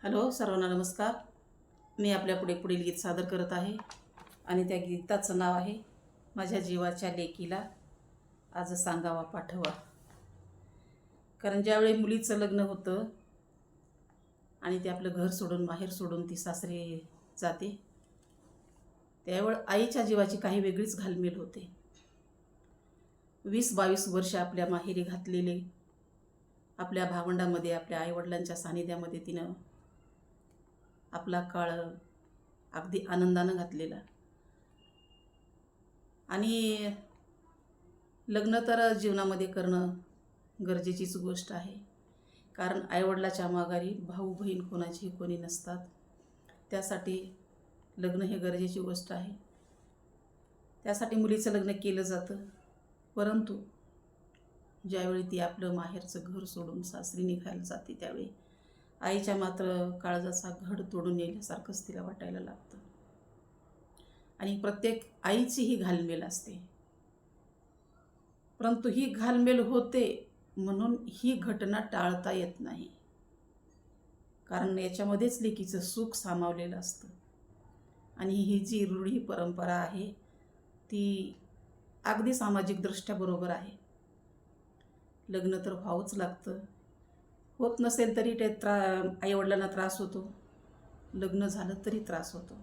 Hello सर्वांना नमस्कार. मी आपल्यापुढे पुढील गीत सादर करत आहे आणि त्या गीताचं नाव आहे माझ्या जीवाच्या लेकीला. आज सांगावा पाठवा. कारण ज्यावेळी मुलीचं लग्न होतं आणि ते आपलं घर सोडून माहेर सोडून ती सासरी जाते त्यावेळ आईच्या जीवाची काही वेगळीच घालमेल होते. वीस बावीस वर्ष आपल्या माहेरी घातलेले आपल्या भावंडामध्ये आपल्या आईवडिलांच्या सानिध्यामध्ये तिनं आपला काळ अगदी आनंदानं घातलेला. आणि लग्न तर जीवनामध्ये करणं गरजेचीच गोष्ट आहे. कारण आईवडिलाच्या माघारी भाऊ बहीण कोणाची कोणी नसतात. त्यासाठी लग्न हे गरजेची गोष्ट आहे. त्यासाठी मुलीचं लग्न केलं जातं. परंतु ज्यावेळी ती आपलं माहेरचं घर सोडून सासरी निघायला जाते त्यावेळी आईच्या मात्र काळजाचा घड तोडून नेल्यासारखंच तिला वाटायला लागतं. आणि प्रत्येक आईची ही घालमेल असते. परंतु ही घालमेल होते म्हणून ही घटना टाळता येत नाही. कारण याच्यामध्येच लेकीचं सुख सामावलेलं असतं. आणि ही जी रूढी परंपरा आहे ती अगदी सामाजिकदृष्ट्या बरोबर आहे. लग्न तर व्हावंच लागतं. होत नसेल तरी ते त्रा आईवडिलांना त्रास होतो. लग्न झालं तरी त्रास होतो.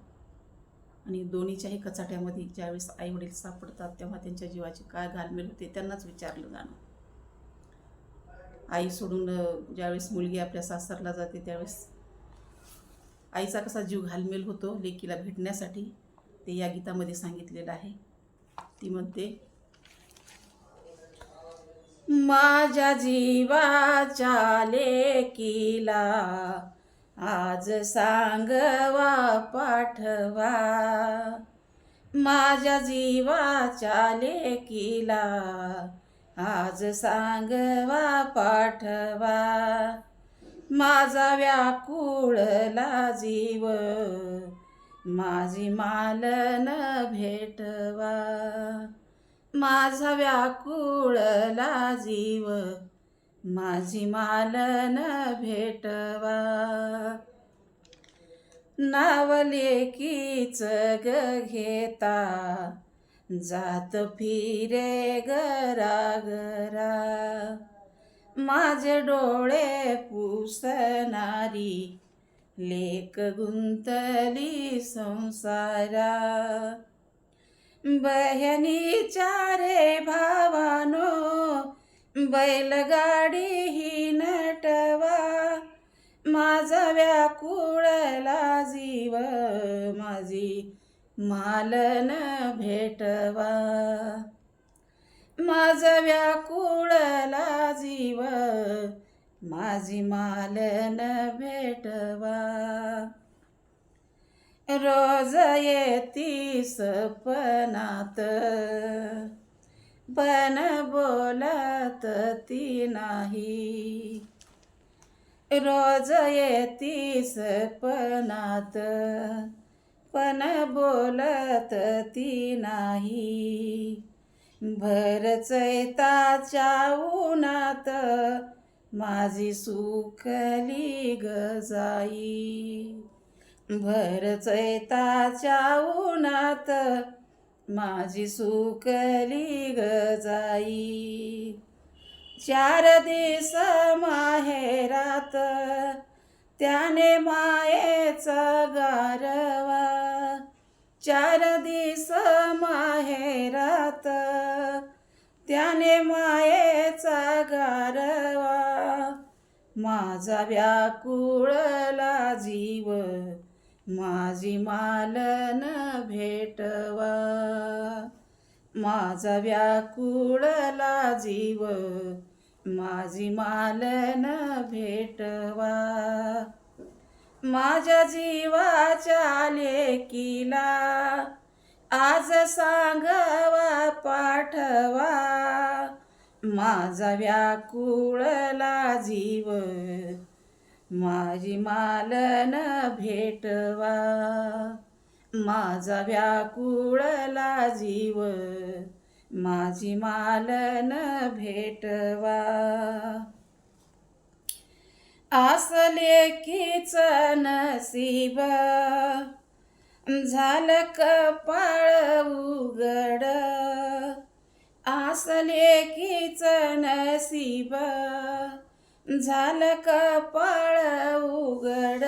आणि दोन्हीच्याही कचाट्यामध्ये ज्यावेळेस आईवडील सापडतात तेव्हा त्यांच्या जीवाची काय घालमेल होते त्यांनाच विचारलं जाणं. आई सोडून ज्यावेळेस मुलगी आपल्या सासरला जाते त्यावेळेस आईचा कसा जीव घालमेल होतो लेकीला भेटण्यासाठी ते या गीतामध्ये सांगितलेलं आहे. ती म्हणते माझ्या जीवाच्या लेकीला आज सांगवा पाठवा. माझ्या जीवाच्या लेकीला आज सांगवा पाठवा. माझा व्याकुळला जीव माझी मालन भेटवा. माझा व्याकुळला जीव माझी मालन भेटवा. नावलेकीच ग घेता जात फिरे गरा गरा माझे डोळे पुसणारी लेक गुंतली संसारा. बहनीच्या रे भावानो बैलगाडी ही नटवा. माझा व्याकुळला जीव माझी मालन भेटवा. माझा व्याकुळला जीव माझी मालन भेटवा. रोज येती सपनात. पण बोलत ती नाही. रोज येती सपनात. पण बोलत ती नाही. भर चैताच्या उन्हात माझी सुखली गजाई भर चैताच्या उन्हात माझी सुकली गजाई चार दिस माहेरात त्याने मायेचा गारवा. चार दिस माहेरात त्याने मायेचा गारवा. माझा व्याकुळला जीव माझी मालन भेटवा. माझा व्याकुळला जीव. माझी मालन भेटवा. माझ्या जीवाच्या लेकीला आज सांगवा पाठवा. माझा व्याकुळला जीव. माझी मालन भेटवा. माझा व्याकुळला जीव माझी मालन भेटवा. असले कीच नसीब झालं कपाळ उघड. असले कीच नसीब झालं कपाळ उघड.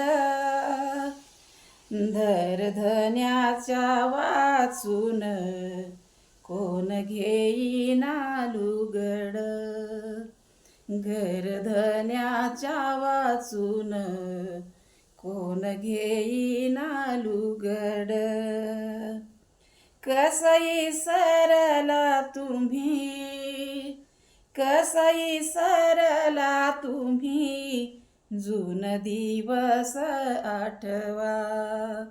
धरधन्याच्या वाचून कोण घेईना लुगड घरधन्याच्या वाचून कोण घेईना लुगड कसई सरला तुम्ही कसई सरला तुम्ही? जून दिवस आठवा.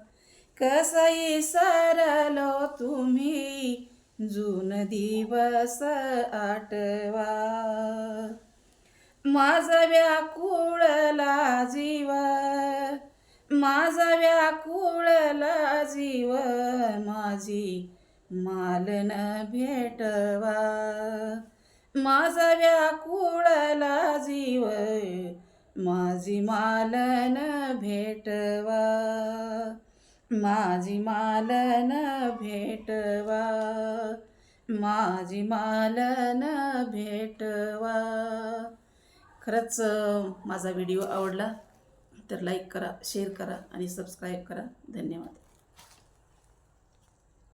कसई सरलो तुम्ही? जून दिवस आठवा. माझा व्याकुळला जीव माझा व्याकुळला जीव माझी मालन भेटवा. माझा व्याकुळला जीव माझी मालन भेटवा माझी मालन भेटवा माझी मालन भेटवा. खरंच माझा व्हिडिओ आवडला तर लाईक करा शेअर करा आणि सबस्क्राईब करा. धन्यवाद.